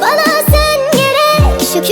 Bana sen gerek şu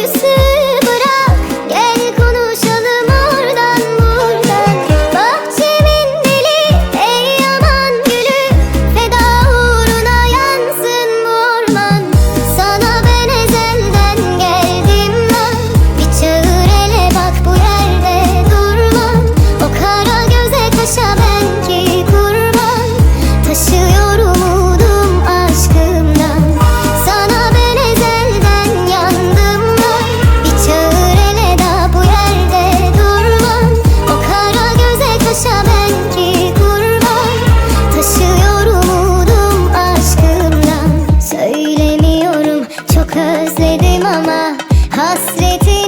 özledim ama hasretim